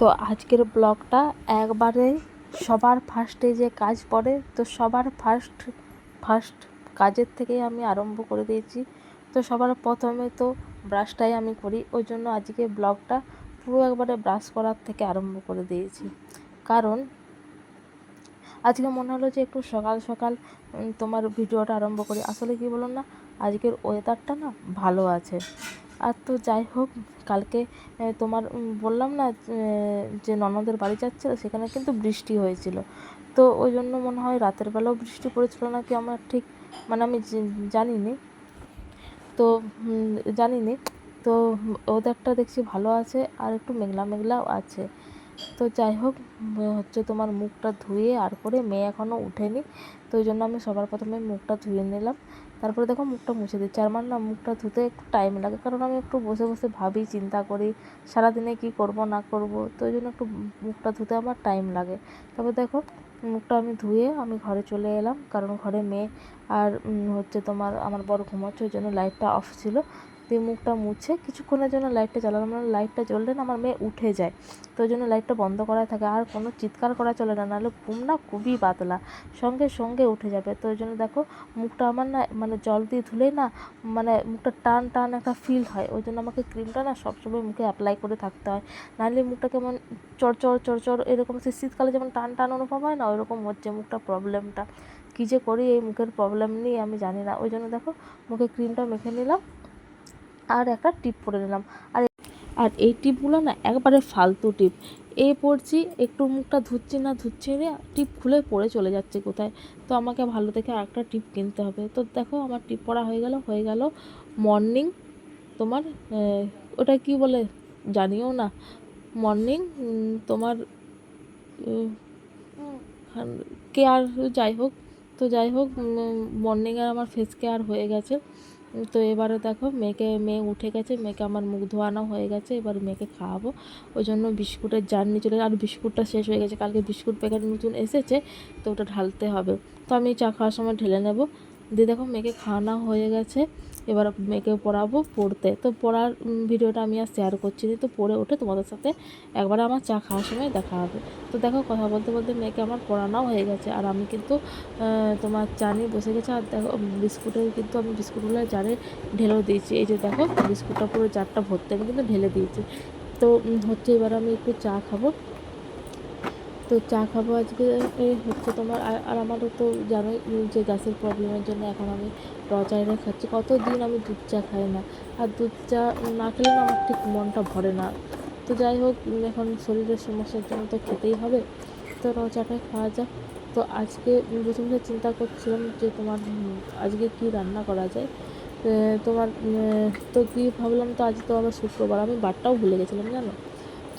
তো আজকের ব্লগটা একবারে সবার ফার্স্টে যে কাজ পড়ে, তো সবার ফার্স্ট ফার্স্ট কাজের থেকেই আমি আরম্ভ করে দিয়েছি। তো সবার প্রথমে তো ব্রাশটাই আমি করি, ওই জন্য আজকে ব্লগটা পুরো একবারে ব্রাশ করার থেকে আরম্ভ করে দিয়েছি। কারণ আজকে মনে হলো যে একটু সকাল সকাল তোমার ভিডিওটা আরম্ভ করি। আসলে কি বলুন না, আজকের ওয়েদারটা না ভালো আছে। আর তো যাই হোক, কালকে তোমার বললাম না যে ননদের বাড়ি যাচ্ছিল, সেখানে কিন্তু বৃষ্টি হয়েছিল। তো ওই জন্য মনে হয় রাতের বেলাও বৃষ্টি পড়েছিল নাকি আমার ঠিক মানে আমি জানিনি। তো জানিনি। তো ওয়েদারটা দেখছি ভালো আছে আর একটু মেঘলা মেঘলাও আছে। তো যাই হোক হচ্ছে তোমার মুখটা ধুয়ে আর করে মেয়ে এখনও উঠেনি। তো ওই জন্য আমি সবার প্রথমে মুখটা ধুয়ে নিলাম। তারপরে দেখো মুখটা মুছে দিচ্ছি। আর আমার না মুখটা ধুতে একটু টাইম লাগে, কারণ আমি একটু বসে বসে ভাবি, চিন্তা করি, সারাদিনে কি করব, না করব। তো ওই জন্য একটু মুখটা ধুতে আমার টাইম লাগে। তবে দেখো, মুখটা আমি ধুয়ে আমি ঘরে চলে এলাম। কারণ ঘরে মেয়ে আর হচ্ছে তোমার, আমার বড় ঘুমাচ্ছে, ওই জন্য লাইটটা অফ ছিল। দিয়ে মুখটা মুছে কিছুক্ষণের জন্য লাইটটা জ্বালালাম। না লাইটটা জ্বললে না আমার মেয়ে উঠে যায়। তো ওই জন্য লাইটটা বন্ধ করা থাকে। আর কোনো চিৎকার করা চলে না, নাহলে ঘুম না খুবই পাতলা। সঙ্গে সঙ্গে উঠে যাবে। তো ওই জন্য দেখো, মুখটা আমার না মানে জল দিয়ে ধুলেই না মানে মুখটা টান টান একটা ফিল হয়। ওই জন্য আমাকে ক্রিমটা না সবসময় মুখে অ্যাপ্লাই করে থাকতে হয়। নাহলে মুখটা কেমন চড়চড় চড়চড় এরকম সে শীতকালে যেমন টান টান অনুভব হয় না, ওইরকম হচ্ছে মুখটা প্রবলেমটা কী যে করি এই মুখের প্রবলেম নিয়ে আমি জানি না। ওই জন্য দেখো, মুখে ক্রিমটা মেখে নিলাম। আর একটা টিপ পরে নিলাম। আর আর এই টিপগুলো না একবারে ফালতু টিপ। এ পড়ছি, একটু মুখটা ধুচ্ছি না ধুচ্ছি না, টিপ খুলে পড়ে চলে যাচ্ছে কোথায়? তো আমাকে ভালো দেখে আরেকটা টিপ কিনতে হবে। তো দেখো আমার টিপ পরা হয়ে গেল হয়ে গেল মর্নিং তোমার ওটা কি বলে জানিও না। মর্নিং তোমার কেয়ার, যাই হোক, তো যাই হোক মর্নিংয়ে আমার ফেস কেয়ার হয়ে গেছে। তো এবারে দেখো মেয়েকে, মেয়ে উঠে গেছে, মেয়েকে আমার মুখ ধোয়ানো হয়ে গেছে, এবার মেয়েকে খাওয়াবো। ওই জন্য বিস্কুটের জার্নি চলে আর বিস্কুটটা শেষ হয়ে গেছে। কালকে বিস্কুট প্যাকেট নতুন এসেছে, তো ওটা ঢালতে হবে। তো আমি চা খাওয়ার সময় ঢেলে নেব। দিয়ে দেখো মেয়েকে খাওয়ানো হয়ে গেছে। এবার মেয়েকে পড়াবো পড়তে। তো পড়ার ভিডিওটা আমি আর শেয়ার করছি তো পড়ে উঠে তোমাদের সাথে একবার আমার চা খাওয়ার সময় দেখা হবে। তো দেখো, কথা বলতে বলতে মেয়েকে আমার পড়ানোও হয়ে গেছে। আর আমি কিন্তু তোমার চা নিয়ে বসে গেছে। আর দেখো বিস্কুটের কিন্তু আমি বিস্কুটগুলো জারে ঢেলেও দিয়েছি। এই যে দেখো, বিস্কুটটা পুরো জারটা ভর্তি আমি কিন্তু ঢেলে দিয়েছি। তো হচ্ছে এবার আমি একটু চা খাব। তো চা খাব আজকে হচ্ছে তোমার, আর আমারও তো জানোই যে গ্যাসের প্রবলেমের জন্য এখন আমি র চাইলে খাচ্ছি। কতদিন আমি দুধ চা খাই না? আর দুধ চা না খেলে না আমার ঠিক মনটা ভরে না। তো যাই হোক এখন শরীরের সমস্যার জন্য তো খেতেই হবে। তো র খাওয়া যাক। তো আজকে বসে চিন্তা করছিলাম যে তোমার আজকে কি রান্না করা যায়। তোমার তো কি ভাবলাম তো আজ তো আবার শুক্রবার। আমি বারটাও ভুলে গেছিলাম, জানো?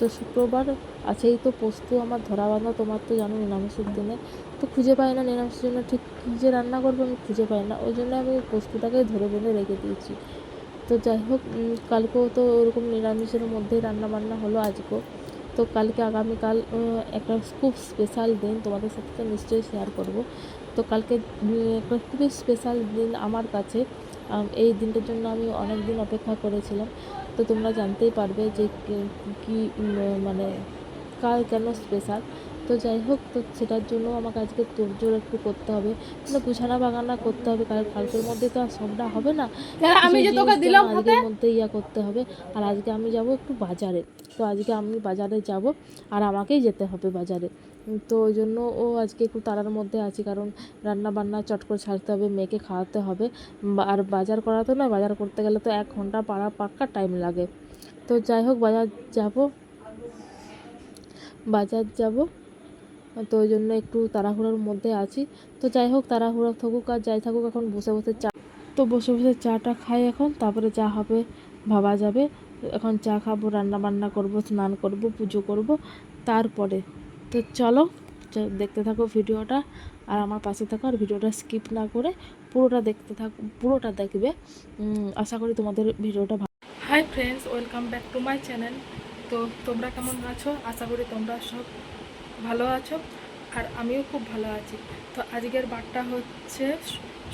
তো শুক্রবার আছেই, তো পোস্ত আমার ধরা বাঁধা, তোমার তো জানো নিরামিষের দিনে। তো খুঁজে পাই না নিরামিষের জন্য, ঠিক কী যে রান্না করব আমি খুঁজে পাই না। ওই জন্য আমি পোস্তটাকেই ধরে বেঁধে রেখে দিয়েছি। তো যাই হোক কালকেও তো ওরকম নিরামিষের মধ্যেই রান্না বান্না হলো আজকেও। তো কালকে আগামীকাল একটা খুব স্পেশাল দিন তোমাদের সাথে নিশ্চয়ই শেয়ার করব। তো কালকে একটা খুবই স্পেশাল দিন আমার কাছে। এই দিনটার জন্য আমি অনেক দিন অপেক্ষা করেছিলাম। তো তোমরা জানতেই পারবে যে কি- মানে কার কেন স্পেশাল তো যাই হোক তো সেটার জন্য আমাকে আজকে তোড়জোড় একটু করতে হবে। মানে গুছানা বাগানা করতে হবে কারণ কালকের মধ্যে তো আর সবটা হবে না। আমি যে তোকে দিলাম আজকের মধ্যে ইয়া করতে হবে। আর আজকে আমি যাব একটু বাজারে। তো আজকে আমি বাজারে যাব আর আমাকেই যেতে হবে বাজারে। তো ওই জন্য ও আজকে একটু তাড়ার মধ্যে আছি, কারণ রান্না বান্না চট করে ছাড়তে হবে, মেয়েকে খাওয়াতে হবে। আর বাজার করা তো নয়, বাজার করতে গেলে তো এক ঘণ্টা পাড়া পাক্কা টাইম লাগে। তো যাই হোক, বাজার যাব। বাজার যাব। তো ওই জন্য একটু তাড়াহুড়োর মধ্যে আছি। তো যাই হোক, তাড়াহুড়ো থাকুক আর যাই থাকুক, এখন বসে বসে চা তো বসে বসে চাটা খাই এখন, তারপরে যা হবে ভাবা যাবে। এখন চা খাব রান্না বান্না করব, স্নান করব, পুজো করব, তারপরে তো চলো দেখতে থাকো ভিডিওটা আর আমার পাশে থাকো আর ভিডিওটা স্কিপ না করে পুরোটা দেখতে থাকো, পুরোটা দেখবে। আশা করি তোমাদের ভিডিওটা ভালো hi friends welcome back to my channel তো তোমরা কেমন আছো? আশা করি তোমরা সব ভালো আছো আর আমিও খুব ভালো আছি। তো আজকের বারটা হচ্ছে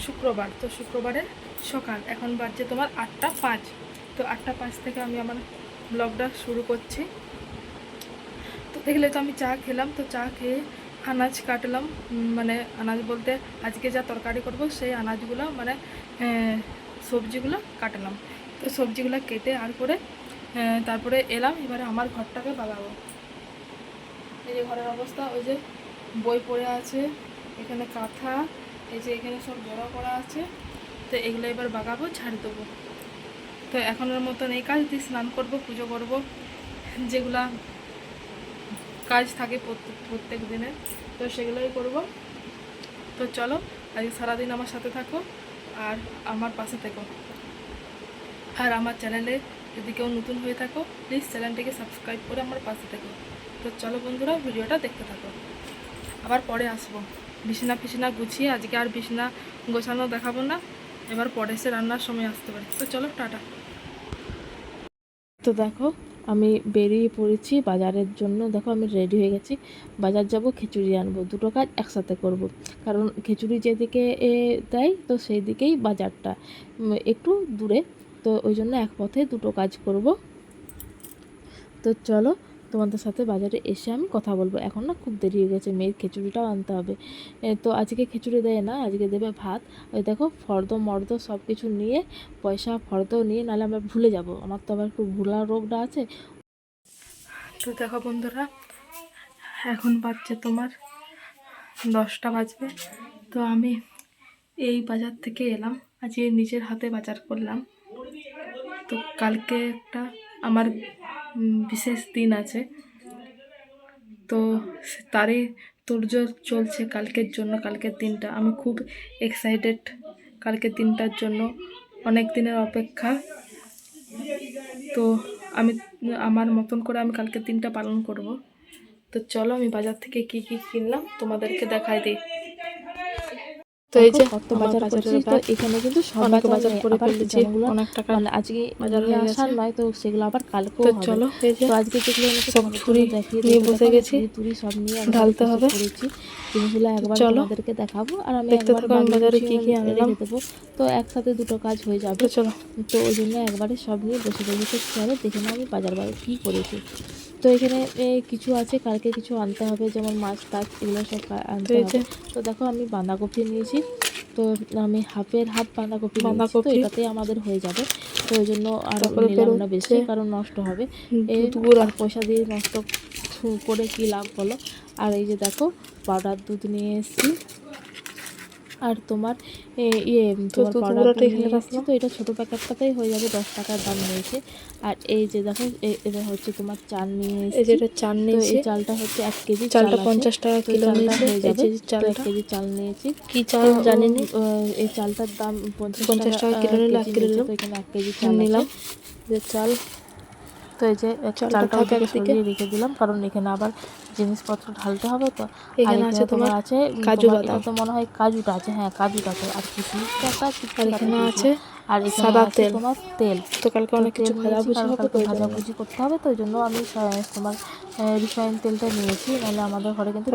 শুক্রবার। তো শুক্রবারের সকাল, এখন বাজছে তোমার আটটা পাঁচ। তো আটটা পাঁচ থেকে আমি আমার ব্লগটা শুরু করছি। দেখলে তো আমি চা খেলাম, তো চা খেয়ে আনাজ কাটলাম। মানে আনাজ বলতে আজকে যা তরকারি করব সেই আনাজগুলো মানে সবজিগুলো কাটলাম। তো সবজিগুলো কেটে আর করে তারপরে এলাম, এবারে আমার ঘরটাকে বাগাবো এই যে ঘরের অবস্থা, ওই যে বই পড়ে আছে, এখানে কাঁথা, এই যে এখানে সব জড়ো করা আছে, তো এগুলো এবার বাগাবো, ঝাড় দেবো। তো এখনের মতন এই কাজ দিয়ে স্নান করব, পুজো করব, যেগুলা কাজ থাকে প্রত্যেক প্রত্যেক দিনের তো সেগুলোই করব। তো চলো, আজকে সারাদিন আমার সাথে থাকো আর আমার পাশে থেকো। আর আমার চ্যানেলে যদি কেউ নতুন হয়ে থাকো প্লিজ চ্যানেলটিকে সাবস্ক্রাইব করে আমার পাশে থেকো। তো চলো বন্ধুরা, ভিডিওটা দেখতে থাকো। আবার পরে আসব। বিছানা ফিছনা গুছিয়ে আজকে আর বিছানা গোছানো দেখাবো না। এবার পরে এসে রান্নার সময় আসতে পারে। তো চলো, টাটা। তো দেখো আমি বেরিয়ে পড়েছি বাজারের জন্য। দেখো আমি রেডি হয়ে গেছি। বাজার যাব খিচুড়ি আনব। দুটো কাজ একসাথে করব। কারণ খিচুড়ি যেদিকে এ, দেয় তো সেই দিকেই বাজারটা একটু দূরে। তো ওই জন্য এক পথে দুটো কাজ করব। তো চলো তোমাদের সাথে বাজারে এসে আমি কথা বলব। এখন না খুব দেরি হয়ে গেছে, মেয়ের খিচুড়িটাও আনতে হবে। তো আজকে খিচুড়ি দেয় না, আজকে দেবে ভাত। ওই দেখো, ফর্দ, মর্দ সব কিছু নিয়ে, পয়সা, ফর্দ নিয়ে, নাহলে আমরা ভুলে যাব। আমার তো আবার একটু ভুলার রোগটা আছে। তো দেখো বন্ধুরা, এখন বাজছে তোমার দশটা বাজবে। তো আমি এই বাজার থেকে এলাম, আজকে নিজের হাতে বাজার করলাম। তো কালকে একটা আমার বিশেষ দিন আছে। তো তারই তোড়জোড় চলছে কালকের জন্য, কালকের দিনটা। আমি খুব এক্সাইটেড কালকের দিনটার জন্য। অনেক দিনের অপেক্ষা। তো আমি, আমার মতন করে আমি কালকের দিনটা পালন করব। তো চলো আমি বাজার থেকে কি কি কিনলাম তোমাদেরকে দেখাই দিই। তো এই যে কত বাজার করছি তো এখানে কিন্তু সব বাজার বাজার করে আবার ফেলেছি অনেক টাকা মানে আজকে বাজার হয়ে গেছে। নয় তো সেগুলো আবার কালকেও তো চলো তো আজকে যেগুলো সব দেখিয়ে নিয়ে বসে গেছি। সব নিয়ে ঢালতে হবে। জিনিসগুলো একবার চলো। তোমাদেরকে দেখাবো আর আমি দেখতে থাকো বাজারে কি কি আনলাম। দেবো তো একসাথে দুটো কাজ হয়ে যাবে চলো তো ওই জন্য একবারে সব নিয়ে বসে চলো দেখে নাও আমি বাজার বাজার কী করেছি তো এখানে কিছু আছে কালকে কিছু আনতে হবে যেমন মাছ টাছ এগুলো সব আনতে হবে। তো দেখো আমি বাঁধাকপি নিয়েছি। তো আমি হাফের হাফ বাঁধাকপি বাঁধাকপি। এটাতেই আমাদের হয়ে যাবে। তো ওই জন্য আর নিলাম না বেশি কারণ নষ্ট হবে। এই আর পয়সা দিয়ে নষ্ট করে কি লাভ বলো? আর এই যে দেখো পাউডার দুধ নিয়ে এসেছি। আর তোমার ইয়ে তোমার। তো এটা ছোটো প্যাকেটটাতেই হয়ে যাবে দশ টাকার দাম নিয়েছে আর এই যে দেখো এটা হচ্ছে তোমার চাল নিয়ে এই এসেছি। যে এটা চাল নিয়েছি এই চালটা হচ্ছে এক কেজি চালটা পঞ্চাশ টাকা কিলো নিয়েছে হয়ে যাবে। তো এক কেজি চাল নিয়েছি। কি চাল জানি এই চালটার দাম পঞ্চাশ টাকা কিলো নিলে এক কিলো নিলাম। এখানে এক কেজি চাল নিলাম। যে চাল তো এই যে চালটা ওদিকে সরিয়ে রেখে দিলাম কারণ এখানে আবার জিনিসপত্র ঢালতে হবে তো। এখানে আছে তোমার আছে কাজু বাদাম। তো মনে হয় কাজুটা আছে হ্যাঁ কাজুটা আছে। আর কিশমিশটা একটা আর কিশমিশটা এখানে আছে আর সাদা আছে তেল। তোমার তেল। তো কালকে অনেক কিছু তেল ভাজা নিয়েছি, ভুজি হবে তো জন্য। ভাজাভুজি করতে হবে তো ওই জন্য আমি তোমার রিফাইন তেলটা নিয়েছি। নাহলে আমাদের ঘরে কিন্তু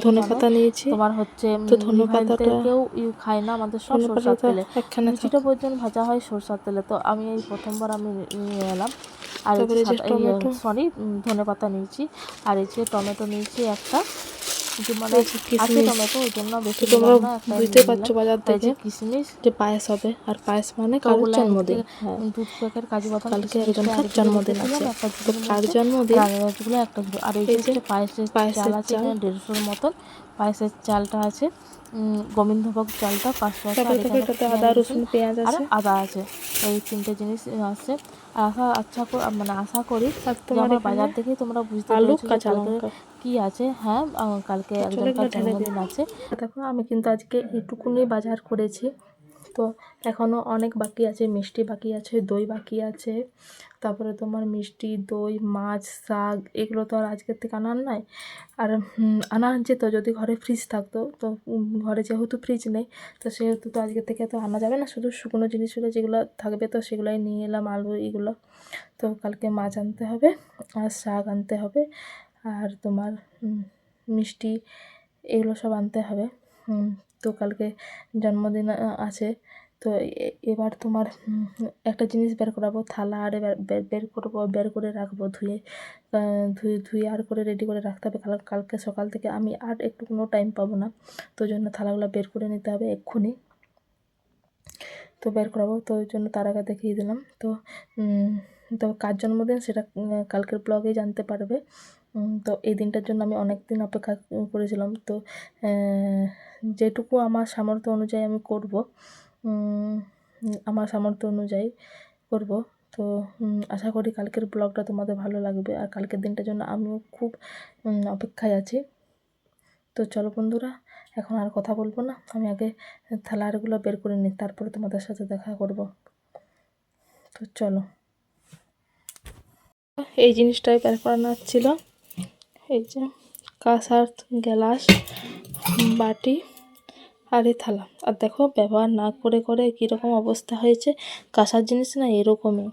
ধনে পাতা নিয়েছি। তোমার হচ্ছে তো ধনে পাতাটা- কেউ ইউ খায় না আমাদের সব সরষার তেলে। কিছুটা পর্যন্ত ভাজা হয় সরষার তেলে। তো আমি এই প্রথমবার আমি নিয়ে এলাম। আর। সরি ধনে পাতা নিয়েছি। আর এই যে টমেটো নিয়েছি একটা। মানে বুঝতে পারছ। বাজার যে থেকে কিশমিশ। যে পায়েস হবে আর পায়েস মানে তো কারোর জন্মদিন? হ্যাঁ দুধ প্যাকেট কাজু বাদাম কালকে কিশমিশটা জন্মদিন আছে। একটা তো কার জন্মদিন? একটা আর এই যে পায়েসের চাল আছে দেড়শোর মতন। পায়েসের চালটা আছে। গোবিন্দভোগ চালটা পাঁচশো আছে আদা রসুন পেঁয়াজ আছে। আদা আছে। এই তিনটে জিনিস আছে। আশা আচ্ছা মানে আশা করি আমার বাজার থেকে তোমরা বুঝতে পারছ কি আছে। হ্যাঁ কালকে একজনকার। জন্মদিন আছে। দেখো আমি কিন্তু আজকে এইটুকুনি বাজার করেছি। তো এখনও অনেক বাকি আছে, মিষ্টি বাকি আছে, দই বাকি আছে। তারপরে তোমার মিষ্টি, দই, মাছ, শাক, এগুলো তো আর আজকের থেকে আনার নাই। আর আনা যেত যদি ঘরে ফ্রিজ থাকতো, তো ঘরে যেহেতু ফ্রিজ নেই, তো সেহেতু তো আজকের থেকে তো আনা যাবে না। শুধু শুকনো জিনিসগুলো যেগুলো থাকবে তো সেগুলোই নিয়ে এলাম, আলু এগুলো। তো কালকে মাছ আনতে হবে, আর শাক আনতে হবে, আর তোমার মিষ্টি এগুলো সব আনতে হবে। তো কালকে জন্মদিন আছে। তো এবার তোমার একটা জিনিস বের করাবো, থালা আর বের করব, বের করে রাখব, ধুয়ে ধুয়ে ধুয়ে আর করে রেডি করে রাখতে হবে। কাল, কালকে সকাল থেকে আমি আর একটু কোনো টাইম পাবো না। তো জন্য থালাগুলো বের করে নিতে হবে এক্ষুনি। তো বের করাবো, তো ওই জন্য তার আগে দেখিয়ে দিলাম। তো তো কার জন্মদিন সেটা কালকের ব্লগেই জানতে পারবে। তো এই দিনটার জন্য আমি অনেক দিন অপেক্ষা করেছিলাম। তো যেটুকু আমার সামর্থ্য অনুযায়ী আমি করব আমার সামর্থ্য অনুযায়ী করব। তো আশা করি কালকের ব্লগটা তোমাদের ভালো লাগবে। আর কালকের দিনটার জন্য আমিও খুব অপেক্ষায় আছি। তো চলো বন্ধুরা, এখন আর কথা বলব না। আমি আগে থালারগুলো বের করে নিই, তারপরে তোমাদের সাথে দেখা করব। তো চলো। এই জিনিসটাই বের করানো ছিল এই যে কাঁসার গ্লাস, বাটি আর এই থালা। আর দেখো ব্যবহার না করে করে কীরকম অবস্থা হয়েছে। কাঁসার জিনিস না এরকমই।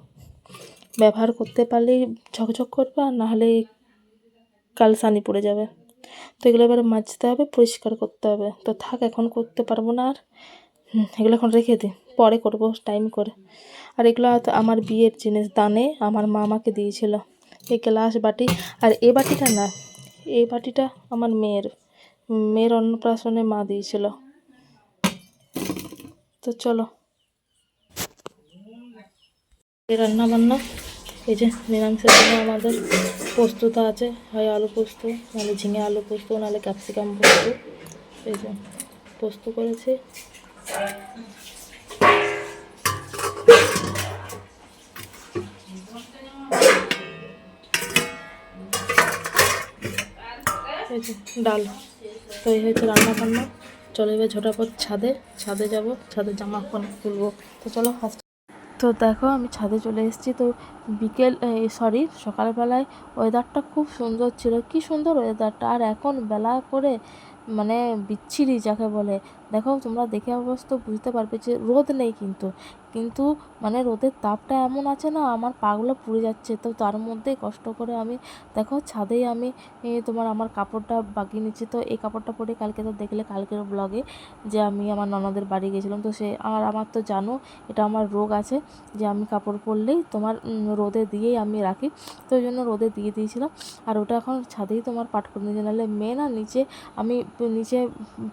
ব্যবহার করতে পারলেই ঝকঝক করবে আর নাহলে কালসানি পড়ে যাবে। তো এগুলো এবার মাজতে হবে, পরিষ্কার করতে হবে। তো থাক, এখন করতে পারব না আর। এগুলো এখন রেখে দিই পরে করব টাইম করে। আর এগুলো আমার বিয়ের জিনিস, দানে আমার মা আমাকে দিয়েছিল। এই গ্লাস বাটি। আর এ বাটিটা না এই বাটিটা আমার মেয়ের মেয়ের অন্নপ্রাশনে মা দিয়েছিল। তো চলো। রান্না বান্না এই যে নিরামিষের জন্য আমাদের প্রস্তুত আছে, হয় আলু পোস্ত, নাহলে ঝিঙে আলু পোস্ত, নাহলে ক্যাপসিকাম পোস্ত। এই যে পোস্ত করেছি। যে ডাল, তো এই হয়েছে রান্না বান্না। চলে এবার ঝটাপট ছাদে ছাদে যাব, ছাদে জামা কাপড় তুলবো তো চলো ফার্স্ট তো দেখো আমি ছাদে চলে এসেছি। তো বিকেল সরি সকালবেলায় ওয়েদারটা খুব সুন্দর ছিল। কি সুন্দর ওয়েদারটা আর এখন বেলা করে মানে বিচ্ছিরি যাকে বলে। দেখো, তোমরা দেখে অবশ্য বুঝতে পারবে যে রোদ নেই কিন্তু। কিন্তু মানে রোদের তাপটা এমন আছে না, আমার পাগুলো পুড়ে যাচ্ছে। তো তার মধ্যেই কষ্ট করে আমি, দেখো ছাদেই আমি তোমার আমার কাপড়টা বাগিয়ে নিচ্ছি। তো এই কাপড়টা পরে কালকে তো দেখলে, কালকের ব্লগে যে আমি আমার ননদের বাড়ি গেছিলাম। তো সে, আর আমার তো জানো, এটা আমার রোগ আছে যে আমি কাপড় পরলেই তোমার রোদে দিয়েই আমি রাখি। তো ওই জন্য রোদে দিয়ে দিয়েছিলাম। আর ওটা এখন ছাদেই তোমার পাট করে নিয়েছে নাহলে মেয়ে না নিচে আমি, নিচে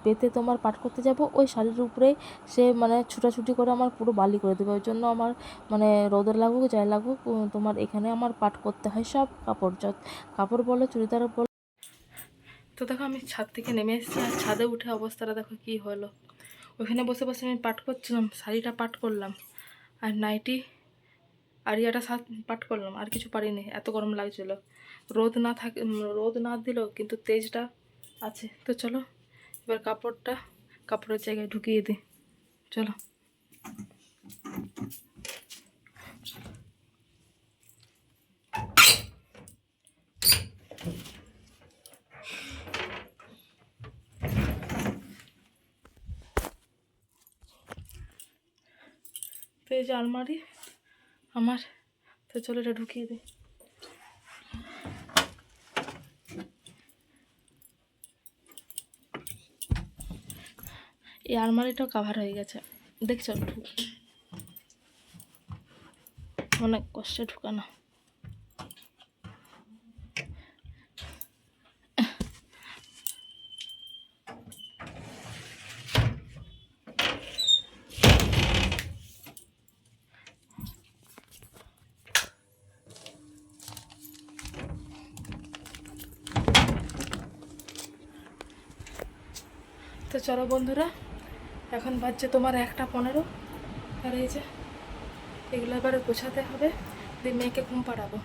পেতে তোমার পাট করতে যাব, ওই শাড়ির উপরেই সে মানে ছুটাছুটি করে আমার পুরো বালি করে দেবে। ওই জন্য আমার মানে রোদে লাগুক, যাই লাগুক তোমার এখানে আমার পাট করতে হয় সব কাপড়। যত কাপড় বলো, চুড়িদার বলো। তো দেখো, আমি ছাদ থেকে নেমে এসেছি আর ছাদে উঠে অবস্থাটা দেখো কি হলো। ওখানে বসে বসে আমি পাট করছিলাম, শাড়িটা পাট করলাম। আর নাইটি আরিয়াটা সাত পাট করলাম, আর কিছু পারিনি এত গরম লাগছিল। রোদ না থাকে, রোদ না দিলেও কিন্তু তেজটা আছে। তো চলো, এবার কাপড়টা কাপড়ের জায়গায় ঢুকিয়ে দিই চলো। তো এই যে আলমারি, আমার। তো চলো এটা ঢুকিয়ে দিই এই আলমারিটাও কাভার হয়ে গেছে। দেখছ? অনেক কষ্টে ঢুকানো। তো চলো বন্ধুরা এখন বাজছে তোমার একটা পনেরো। আর এই যে, এগুলো এবারে গোছাতে হবে, দিয়ে মেয়েকে ঘুম পাড়াবো।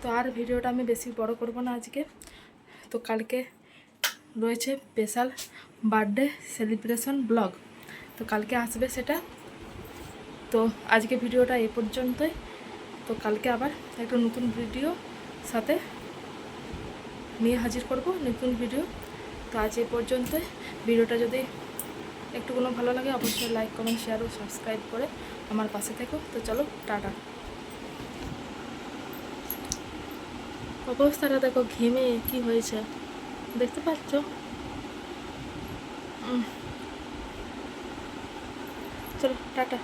তো আর ভিডিওটা আমি বেশি বড় করব না আজকে। তো কালকে রয়েছে স্পেশাল বার্থডে সেলিব্রেশন ব্লগ তো কালকে আসবে সেটা। তো আজকে ভিডিওটা এ পর্যন্তই। তো কালকে আবার একটা নতুন ভিডিও সাথে নিয়ে হাজির করব নতুন ভিডিও। তো আজ এ পর্যন্তই। ভিডিওটা যদি একটু কোনো ভালো লাগে, অবশ্যই লাইক কমেন্ট শেয়ার ও সাবস্ক্রাইব করে আমার পাশে থেকো। তো চলো, টাটা। অবস্থাটা দেখো ঘেমে, কি হয়েছে? দেখতে পাচ্ছ? চলো, টাটা।